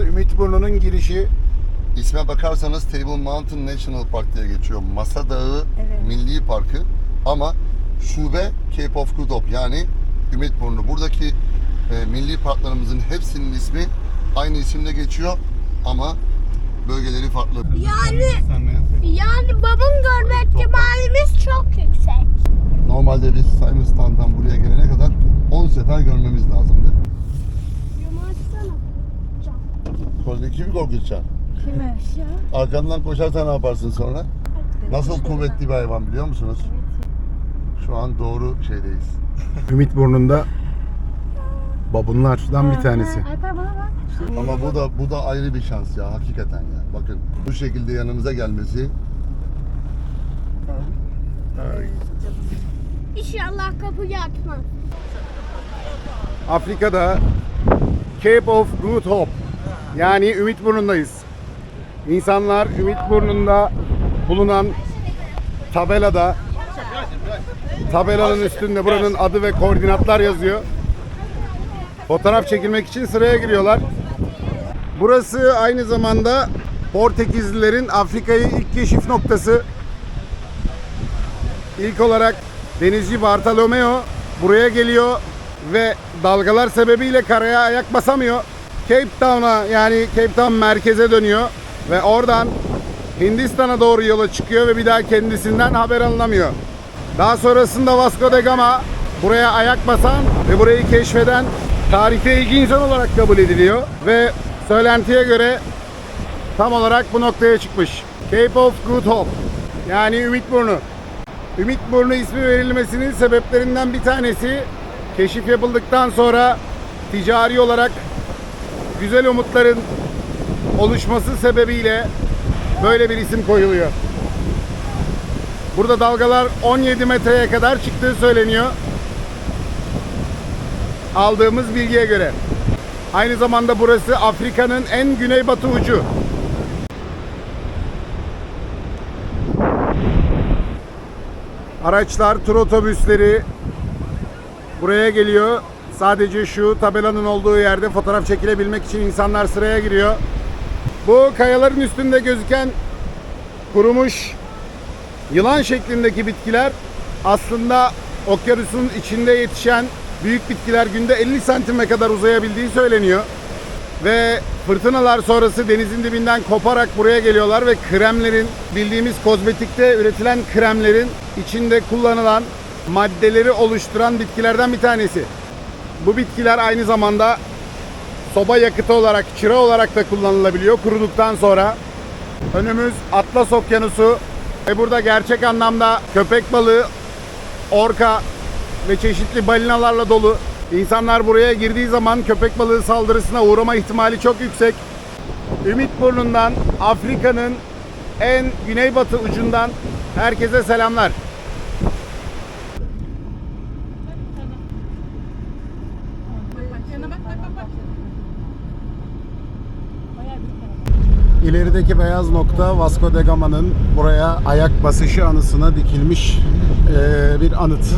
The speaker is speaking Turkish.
Burası Ümitburnu'nun girişi. İsme bakarsanız Table Mountain National Park diye geçiyor. Masa Dağı Evet. Milli Parkı ama şube Cape of Good Hope yani Ümitburnu. Buradaki e, milli parklarımızın hepsinin ismi aynı isimde geçiyor ama bölgeleri farklı. Yani yani babam görme ihtimalimiz çok yüksek. Normalde biz Simonstown'dan buraya gelene kadar 10 sefer görmemiz lazımdı. Yamaçsana. Sonra kimi korkutacaksın? Kime? Arkandan koşarsan ne yaparsın sonra? Nasıl kuvvetli bir hayvan biliyor musunuz? Şu an doğru şeydeyiz. Ümitburnu'nda babunlardan bir tanesi. Ama bu da bu da ayrı bir şans ya hakikaten ya. Bakın bu şekilde yanımıza gelmesi İnşallah kapıyı açmaz. Afrika'da Cape of Good Hope yani Ümitburnu'ndayız. İnsanlar Ümitburnu'nda bulunan tabelada tabelanın üstünde buranın adı ve koordinatlar yazıyor. Fotoğraf çekilmek için sıraya giriyorlar. Burası aynı zamanda Portekizlilerin Afrika'yı ilk keşif noktası. İlk olarak denizci Bartolomeo buraya geliyor ve dalgalar sebebiyle karaya ayak basamıyor. Cape Town'a yani Cape Town merkeze dönüyor ve oradan Hindistan'a doğru yola çıkıyor ve bir daha kendisinden haber alınamıyor. Daha sonrasında Vasco da Gama buraya ayak basan ve burayı keşfeden tarihte ilk insan olarak kabul ediliyor ve söylentiye göre tam olarak bu noktaya çıkmış. Cape of Good Hope yani Ümitburnu. Ümitburnu ismi verilmesinin sebeplerinden bir tanesi keşif yapıldıktan sonra ticari olarak güzel umutların oluşması sebebiyle böyle bir isim koyuluyor. Burada dalgalar 17 metreye kadar çıktığı söyleniyor. Aldığımız bilgiye göre. Aynı zamanda burası Afrika'nın en güneybatı ucu. Araçlar, tur otobüsleri buraya geliyor. Sadece şu tabelanın olduğu yerde fotoğraf çekilebilmek için insanlar sıraya giriyor. Bu kayaların üstünde gözüken kurumuş yılan şeklindeki bitkiler aslında okyanusun içinde yetişen büyük bitkiler günde 50 santime kadar uzayabildiği söyleniyor. Ve fırtınalar sonrası denizin dibinden koparak buraya geliyorlar ve kremlerin bildiğimiz kozmetikte üretilen kremlerin içinde kullanılan maddeleri oluşturan bitkilerden bir tanesi. Bu bitkiler aynı zamanda soba yakıtı olarak, çıra olarak da kullanılabiliyor kuruduktan sonra. Önümüz Atlas Okyanusu ve burada gerçek anlamda köpek balığı, orka ve çeşitli balinalarla dolu. İnsanlar buraya girdiği zaman köpek balığı saldırısına uğrama ihtimali çok yüksek. Ümitburnu'ndan Afrika'nın en güneybatı ucundan herkese selamlar. İlerideki beyaz nokta Vasco da Gama'nın buraya ayak basışı anısına dikilmiş bir anıt.